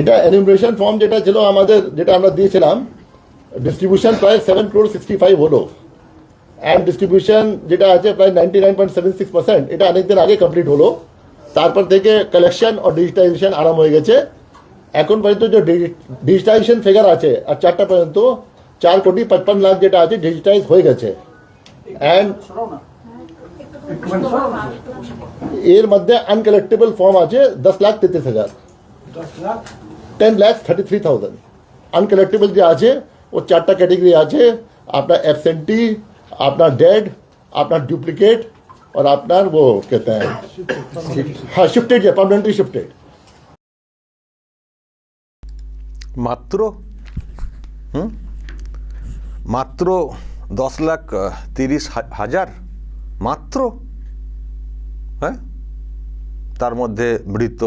এটা enumeration form যেটা ছিল আমাদের যেটা আমরা দিয়েছিলাম ডিস্ট্রিবিউশন প্রায় সেভেন ক্রোর সিক্সটি ফাইভ হলো। অ্যান্ড ডিস্ট্রিবিউশন যেটা আছে প্রায় ninety nine point seven six percent এটা অনেকদিন আগে কমপ্লিট হলো। তারপর থেকে কালেকশন ও ডিজিটাইজেশন আরাম হয়ে গেছে। এখন পর্যন্ত যে ডিজিটাইজেশন ফিগার আছে আর চারটা পর্যন্ত চার কোটি পঁচপন লাখ যেটা আছে ডিজিটাইজ হয়ে গেছে। অ্যান্ড এর মধ্যে আনকালেক্টেবল ফর্ম আছে দশ লাখ তেত্রিশ হাজার। ટેન લેખ થર્ટી થ્રી થાઉઝન્ડ અનકલેક્ટેબલ જે આ वो चार्टा कैटेगरी आज अपना एबसेंटी अपना डेड अपना डुप्लीकेट और अपना वो कहते हैं हाँ शिफ्टेड परमानेंटली शिफ्टेड মাত্র হুম মাত্র দশ লাখ তিরিশ হাজার মাত্র হ্যাঁ তার মধ্যে মৃত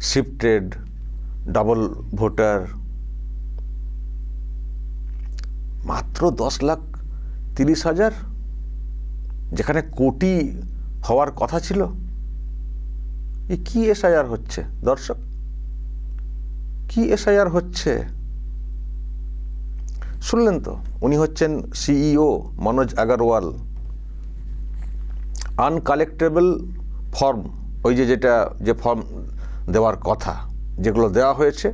শিফটেড ডাবল ভোটার মাত্র দশ লাখ তিরিশ হাজার, যেখানে কোটি হওয়ার কথা ছিল। এ কি এসআইআর হচ্ছে? দর্শক, কি এসআইআর হচ্ছে? শুনলেন তো, উনি হচ্ছেন CEO Manoj Agarwal. Uncollectable form ওই যে যেটা, যে ফর্ম দেওয়ার কথা যেগুলো দেওয়া হয়েছে,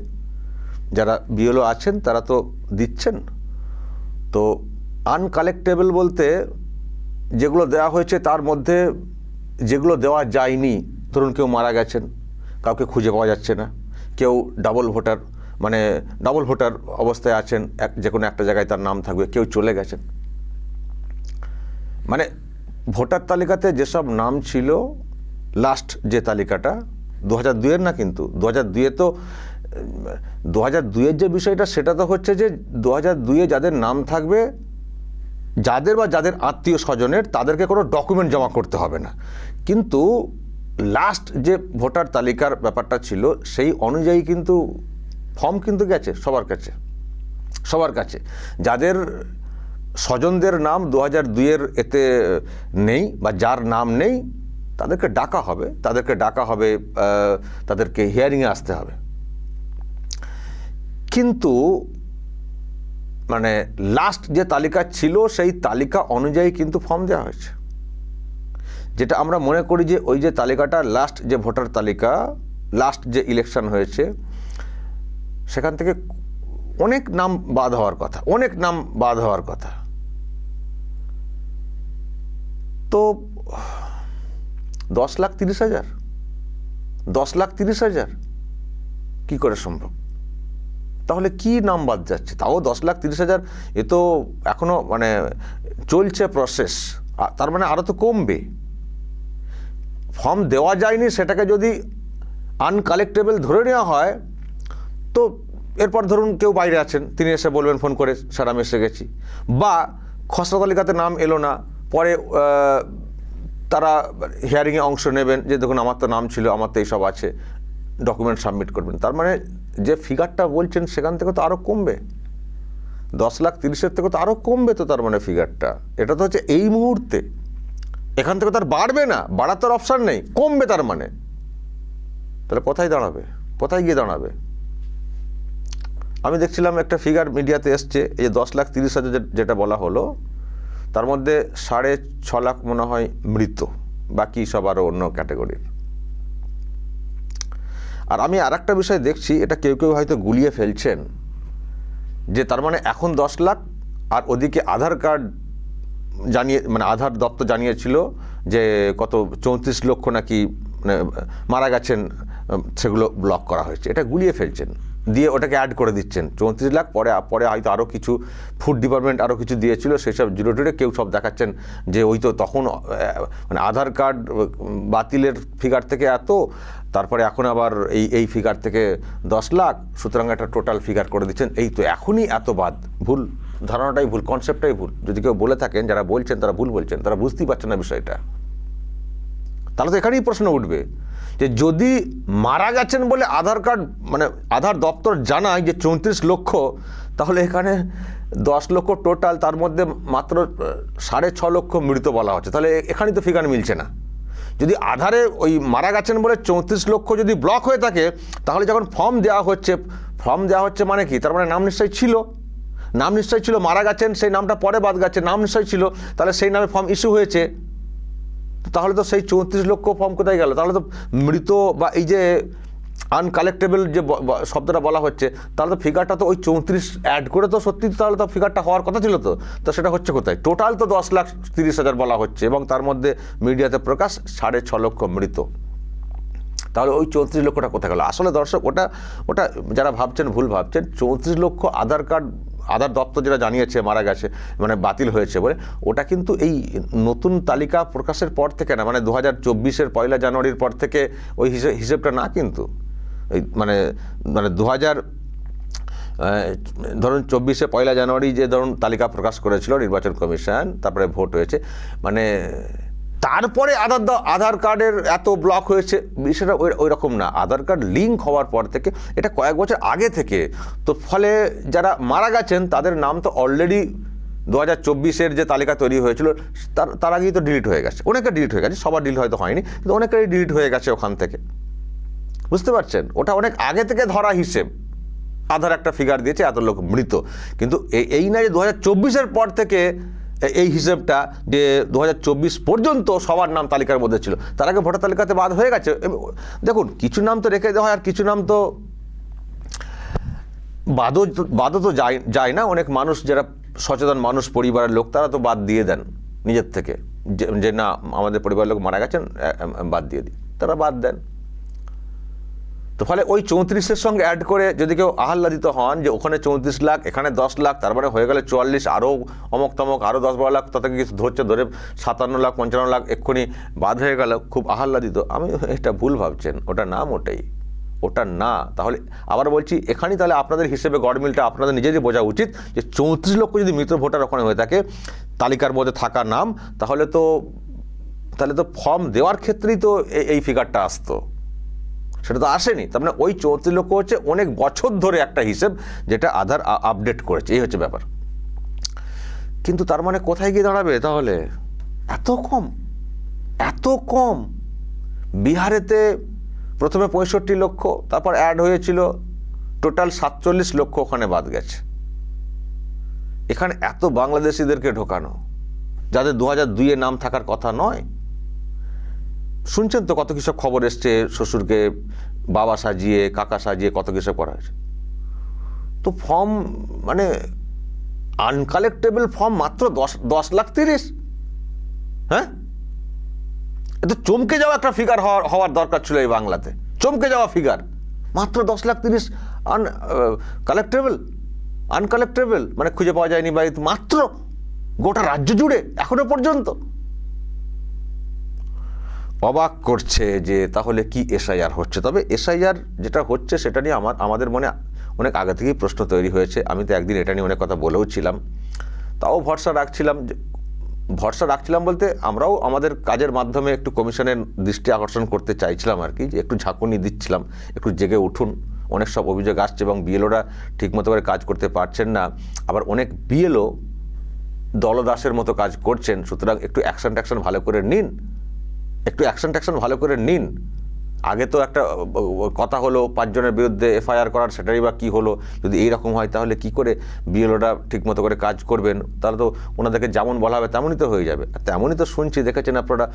যারা বিএলও আছেন তারা তো দিচ্ছেন। তো আনকালেক্টেবল বলতে যেগুলো দেওয়া হয়েছে তার মধ্যে যেগুলো দেওয়া যায়নি, ধরুন কেউ মারা গেছেন, কাউকে খুঁজে পাওয়া যাচ্ছে না, কেউ ডাবল ভোটার মানে ডাবল ভোটার অবস্থায় আছেন, এক, যে কোনো একটা জায়গায় তার নাম থাকবে, কেউ চলে গেছেন। মানে ভোটার তালিকাতে যেসব নাম ছিল লাস্ট যে তালিকাটা দু হাজার দুইয়ের না কিন্তু দু হাজার দুইয়ে তো দু হাজার দুইয়ের যে বিষয়টা, সেটা তো হচ্ছে যে দু হাজার দুইয়ে যাদের নাম থাকবে, যাদের বা যাদের আত্মীয় স্বজনের, তাদেরকে কোনো ডকুমেন্ট জমা করতে হবে না। কিন্তু লাস্ট যে ভোটার তালিকার ব্যাপারটা ছিল, সেই অনুযায়ী কিন্তু ফর্ম কিন্তু গেছে সবার কাছে সবার কাছে। যাদের স্বজনদের নাম দু হাজার দুইয়ের এতে নেই বা যার নাম নেই তাদেরকে ডাকা হবে, তাদেরকে ডাকা হবে তাদেরকে হিয়ারিংয়ে আসতে হবে। কিন্তু মানে লাস্ট যে তালিকা ছিল, সেই তালিকা অনুযায়ী কিন্তু ফর্ম দেওয়া হয়েছে। যেটা আমরা মনে করি যে ওই যে তালিকাটা লাস্ট যে ভোটার তালিকা লাস্ট যে ইলেকশন হয়েছে, সেখান থেকে অনেক নাম বাদ হওয়ার কথা, অনেক নাম বাদ হওয়ার কথা। তো দশ লাখ তিরিশ হাজার। দশ লাখ তিরিশ হাজার। কি করে সম্ভব? তাহলে কি নাম বাদ যাচ্ছে? তাও দশ লাখ তিরিশ হাজার, এ তো এখনও মানে চলছে প্রসেস তার মানে আরও তো কমবে। ফর্ম দেওয়া যায়নি, সেটাকে যদি আনকালেক্টেবল ধরে নেওয়া হয়, তো এরপর ধরুন কেউ বাইরে আছেন, তিনি এসে বলবেন ফোন করে, স্যার, আমি এসে গেছি। বা খসড়া তালিকাতে নাম এলো না, পরে তারা হিয়ারিংয়ে অংশ নেবেন, যে দেখুন আমার তো নাম ছিল, আমার তো এইসব আছে ডকুমেন্ট সাবমিট করবেন। তার মানে যে ফিগারটা বলছেন, সেখান থেকে তো আরও কমবে। দশ লাখ তিরিশের থেকে তো আরও কমবে তো তার মানে ফিগারটা এটা তো হচ্ছে এই মুহূর্তে। এখান থেকে তার বাড়বে না, বাড়ার তার অপশান নেই, কমবে তার মানে। তাহলে কোথায় দাঁড়াবে? কোথায় গিয়ে দাঁড়াবে? আমি দেখছিলাম একটা ফিগার মিডিয়াতে এসছে, এই যে দশ লাখ তিরিশ হাজার যেটা বলা হলো তার মধ্যে সাড়ে ছ লাখ মনে হয় মৃত। বাকি সব আরও অন্য ক্যাটাগরির। আর আমি আর একটা বিষয় দেখছি, এটা কেউ কেউ হয়তো গুলিয়ে ফেলছেন, যে তার মানে এখন দশ লাখ, আর ওদিকে আধার কার্ড জানিয়ে মানে আধার দপ্তর জানিয়েছিল যে কত, চৌত্রিশ লক্ষ নাকি মানে মারা গেছেন, সেগুলো ব্লক করা হয়েছে। এটা গুলিয়ে ফেলছেন। দিয়ে ওটাকে অ্যাড করে দিচ্ছেন। চৌত্রিশ লাখ, পরে পরে হয়তো আরও কিছু ফুড ডিপার্টমেন্ট আরও কিছু দিয়েছিল, সেসব জিরো টিরে কেউ সব দেখাচ্ছেন যে ওই তো তখন মানে আধার কার্ড বাতিলের ফিগার থেকে এত, তারপরে এখন আবার এই এই ফিগার থেকে দশ লাখ, সুতরাং একটা টোটাল ফিগার করে দিচ্ছেন। এই তো এখনই এত বাদ, ভুল ধারণাটাই ভুল কনসেপ্টটাই ভুল। যদি কেউ বলে থাকেন, যারা বলছেন তারা ভুল বলছেন, তারা বুঝতেই পারছেন না বিষয়টা। তাহলে তো এখানেই প্রশ্ন উঠবে। যে যদি মারা গেছেন বলে আধার কার্ড মানে আধার দপ্তর জানায় যে চৌত্রিশ লক্ষ, তাহলে এখানে দশ লক্ষ টোটাল তার মধ্যে মাত্র সাড়ে ছ লক্ষ মৃত বলা হচ্ছে। তাহলে এখানেই তো ফিগার মিলছে না। যদি আধারে ওই মারা গেছেন বলে চৌত্রিশ লক্ষ যদি ব্লক হয়ে থাকে, তাহলে যখন ফর্ম দেওয়া হচ্ছে ফর্ম দেওয়া হচ্ছে মানে কি? তার মানে নাম নিশ্চয়ই ছিল। নাম নিশ্চয়ই ছিল, মারা গেছেন, সেই নামটা পরে বাদ গেছে, নাম নিশ্চয়ই ছিল, তাহলে সেই নামে ফর্ম ইস্যু হয়েছে। তাহলে তো সেই চৌত্রিশ লক্ষ ফর্ম কোথায় গেল? তাহলে তো মৃত বা এই যে আনকালেক্টেবল যে শব্দটা বলা হচ্ছে, তাহলে তো ফিগারটা তো ওই চৌত্রিশ অ্যাড করে তো সত্যি তাহলে তো ফিগারটা হওয়ার কথা ছিল তো। তো সেটা হচ্ছে কোথায়? টোটাল তো দশ লাখ তিরিশ হাজার বলা হচ্ছে এবং তার মধ্যে মিডিয়াতে প্রকাশ সাড়ে ছ লক্ষ মৃত। তাহলে ওই চৌত্রিশ লক্ষটা কোথায় গেল? আসলে দর্শক, ওটা ওটা যারা ভাবছেন, ভুল ভাবছেন, চৌত্রিশ লক্ষ আধার কার্ড আধার দপ্তর যেটা জানিয়েছে, মারা গেছে মানে বাতিল হয়েছে বলে, ওটা কিন্তু এই নতুন তালিকা প্রকাশের পর থেকে না মানে দু হাজার চব্বিশের পয়লা জানুয়ারির পর থেকে ওই হিসেব হিসেবটা না কিন্তু। এই মানে মানে দু হাজার ধরুন চব্বিশে পয়লা জানুয়ারি যে ধরুন তালিকা প্রকাশ করেছিল নির্বাচন কমিশন, তারপরে ভোট হয়েছে মানে তারপরে আধার আধার কার্ডের এত ব্লক হয়েছে, বিষয়টা ওই ওই রকম না। আধার কার্ড লিঙ্ক হওয়ার পর থেকে, এটা কয়েক বছর আগে থেকে, তো ফলে যারা মারা গেছেন, তাদের নাম তো অলরেডি দু হাজার চব্বিশের যে তালিকা তৈরি হয়েছিল, তার তার আগেই তো ডিলিট হয়ে গেছে। অনেকে ডিলিট হয়ে গেছে, সবার ডিলিট হয়তো হয়নি, কিন্তু অনেকেরই ডিলিট হয়ে গেছে ওখান থেকে। বুঝতে পারছেন? ওটা অনেক আগে থেকে ধরা হিসেব। আধার একটা ফিগার দিয়েছে, এত লোক মৃত। কিন্তু এই- না যে দু হাজার চব্বিশের পর থেকে এই হিসেবটা যে দু হাজার চব্বিশ পর্যন্ত সবার নাম তালিকার মধ্যে ছিল, তার আগে ভোটার তালিকাতে বাদ হয়ে গেছে। দেখুন, কিছু নাম তো রেখে দেওয়া হয় আর কিছু নাম তো বাদও বাদও তো যায় যায় না। অনেক মানুষ, যারা সচেতন মানুষ, পরিবারের লোক, তারা তো বাদ দিয়ে দেন নিজের থেকে। যে- না, আমাদের পরিবারের লোক মারা গেছেন বাদ দিয়ে দিই তারা বাদ দেন। তো ফলে ওই চৌত্রিশের সঙ্গে অ্যাড করে যদি কেউ আহ্লাদিত হন যে ওখানে চৌত্রিশ লাখ, এখানে দশ লাখ, তার মানে হয়ে গেলে চুয়াল্লিশ, আরও অমক তমক, আরও দশ বারো লাখ, তাতে কিছু ধরছে, ধরে সাতান্ন লাখ, পঞ্চান্ন লাখ এক্ষুনি বাদ হয়ে গেল, খুব আহ্লাদিত। আমি এটা ভুল ভাবছেন, ওটা নাম ওটাই ওটা না। তাহলে আবার বলছি, এখানেই তাহলে আপনাদের হিসেবে গড়মিলটা আপনাদের নিজেরই বোঝা উচিত যে চৌত্রিশ লক্ষ যদি মৃত ভোটার ওখানে হয়ে থাকে, তালিকার মধ্যে থাকা নাম, তাহলে তো তাহলে তো ফর্ম দেওয়ার ক্ষেত্রেই তো এই ফিগারটা আসতো। সেটা তো আসেনি। তার মানে ওই চৌত্রিশ লক্ষ হচ্ছে অনেক বছর ধরে একটা হিসেব যেটা আধার আপডেট করেছে। এই হচ্ছে ব্যাপার। কিন্তু তার মানে কোথায় গিয়ে দাঁড়াবে তাহলে? এত কম এত কম। বিহারেতে প্রথমে পঁয়ষট্টি লক্ষ, তারপর অ্যাড হয়েছিল টোটাল সাতচল্লিশ লক্ষ ওখানে বাদ গেছে। এখানে এত বাংলাদেশিদেরকে ঢোকানো, যাদের দু হাজার দুইয়ে নাম থাকার কথা নয় শুনছেন তো কত কিসব খবর এসছে? শ্বশুরকে বাবা সাজিয়ে, কাকা সাজিয়ে কত কিসব করা হয়েছে? তো ফর্ম মানে আনকালেক্টেবল ফর্ম মাত্র দশ দশ লাখ তিরিশ। হ্যাঁ? তো চমকে যাওয়া একটা ফিগার হওয়ার হওয়ার দরকার ছিল এই বাংলাতে। চমকে যাওয়া ফিগার মাত্র দশ লাখ তিরিশ আন কালেক্টেবল আনকালেক্টেবল মানে খুঁজে পাওয়া যায়নি বা মাত্র গোটা রাজ্য জুড়ে এখনও পর্যন্ত। অবাক করছে যে তাহলে কি এসআইআর হচ্ছে? তবে এসআইআর যেটা হচ্ছে সেটা নিয়ে আমার, আমাদের মনে অনেক আগে থেকেই প্রশ্ন তৈরি হয়েছে। আমি তো একদিন এটা নিয়ে অনেক কথা বলেও ছিলাম। তাও ভরসা রাখছিলাম ভরসা রাখছিলাম বলতে আমরাও আমাদের কাজের মাধ্যমে একটু কমিশনের দৃষ্টি আকর্ষণ করতে চাইছিলাম আর কি, যে একটু ঝাঁকুনি দিচ্ছিলাম, একটু জেগে উঠুন। অনেক সব অভিযোগ আসছে এবং বিএলওরা ঠিকমতো করে কাজ করতে পারছেন না। আবার অনেক বিএলও দলদাসের মতো কাজ করছেন, সুতরাং একটু অ্যাকশন ট্যাকশন ভালো করে নিন। একটু অ্যাকশন ট্যাকশন ভালো করে নিন। আগে তো একটা, কথা হলো পাঁচজনের বিরুদ্ধে এফআইআর করার, সেটারই বা কী হলো? যদি এইরকম হয়, তাহলে কি করে বিএলওরা ঠিকমতো করে কাজ করবেন? তাহলে তো ওনাদেরকে যেমন বলা হবে, তেমনই তো হয়ে যাবে। তেমনই তো শুনছি, দেখেছেন আপনারা,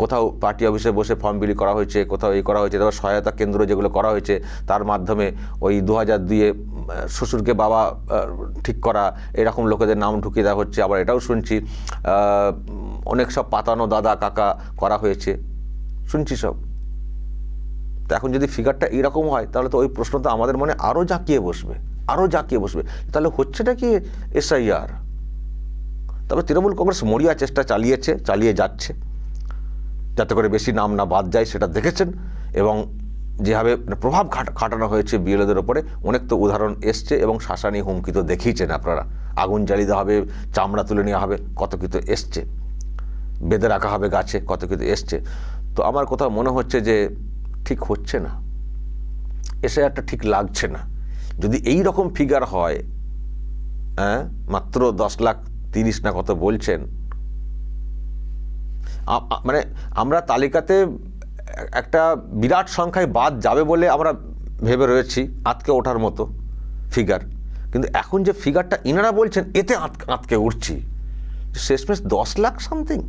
কোথাও পার্টি অফিসে বসে ফর্ম বিলি করা হয়েছে, কোথাও এই করা হয়েছে, তারপর সহায়তা কেন্দ্র যেগুলো করা হয়েছে, তার মাধ্যমে ওই দু হাজার দুইয়ে শ্বশুরকে বাবা ঠিক করা, এরকম লোকেদের নাম ঢুকিয়ে দেওয়া হচ্ছে, আবার এটাও শুনছি অনেক সব পাতানো দাদা কাকা করা হয়েছে। শুনছি সব। তো এখন যদি ফিগারটা এরকম হয়, তাহলে তো ওই প্রশ্ন তো আমাদের মনে আরও জাঁকিয়ে বসবে আরও জাঁকিয়ে বসবে। তাহলে হচ্ছেটা কি এসআইআর তবে তৃণমূল কংগ্রেস মরিয়া চেষ্টা চালিয়েছে, চালিয়ে যাচ্ছে। যাতে করে বেশি নাম না বাদ যায়, সেটা দেখেছেন। এবং যেভাবে মানে প্রভাব খাট- খাটানো হয়েছে বিএলএদের ওপরে, অনেক তো উদাহরণ এসছে এবং শাসানি হুমকি তো দেখিয়েছেন আপনারা। আগুন জ্বালিয়ে দেওয়া হবে, চামড়া তুলে নেওয়া হবে, কত কিছু এসছে। বেঁধে রাখা হবে গাছে, কত কিছু এসছে। তো আমার কোথাও মনে হচ্ছে যে ঠিক হচ্ছে না। এসে একটা ঠিক লাগছে না। যদি এই রকম ফিগার হয় হ্যাঁ মাত্র দশ লাখ তিরিশ না কত বলছেন মানে আমরা তালিকাতে একটা বিরাট সংখ্যায় বাদ যাবে বলে আমরা ভেবে রয়েছি, আতকে ওঠার মতো ফিগার কিন্তু এখন যে ফিগারটা ইনারা বলছেন, এতে আত- আতকে উঠছি। শেষমেশ দশ লাখ সামথিং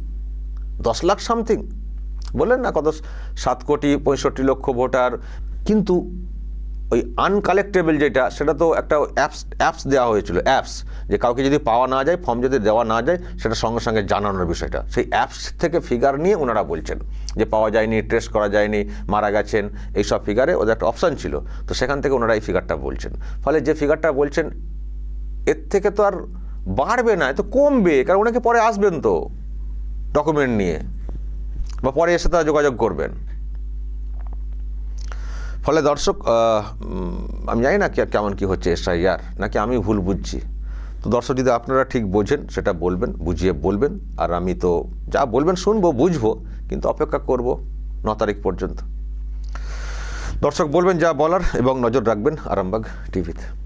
দশ লাখ সামথিং বললেন না কত সাত কোটি পঁয়ষট্টি লক্ষ ভোটার, কিন্তু ওই আনকালেক্টেবল যেটা, সেটা তো একটা অ্যাপস অ্যাপস দেওয়া হয়েছিল অ্যাপস যে কাউকে যদি পাওয়া না যায় ফর্ম যদি দেওয়া না যায়, সেটা সঙ্গে সঙ্গে জানানোর বিষয়টা। সেই অ্যাপস থেকে ফিগার নিয়ে ওনারা বলছেন যে পাওয়া যায়নি ট্রেস করা যায়নি, মারা গেছেন, এইসব ফিগারে ওদের একটা অপশান ছিল। তো সেখান থেকে ওনারা এই ফিগারটা বলছেন। ফলে যে ফিগারটা বলছেন, এর থেকে তো আর বাড়বে না তো কমবে, কারণ ওনাকে পরে আসবেন তো ডকুমেন্ট নিয়ে। বা পরে এসে তারা যোগাযোগ করবেন। ফলে দর্শক আমি জানি না কে- কেমন কি হচ্ছে এসআইআর, নাকি আমি ভুল বুঝছি। তো দর্শক, যদি আপনারা ঠিক বোঝেন, সেটা বলবেন, বুঝিয়ে বলবেন, আর আমি তো যা বলবেন শুনব, বুঝব, কিন্তু অপেক্ষা করব ন তারিখ পর্যন্ত। দর্শক, বলবেন যা বলার এবং নজর রাখবেন আরামবাগ টিভিতে।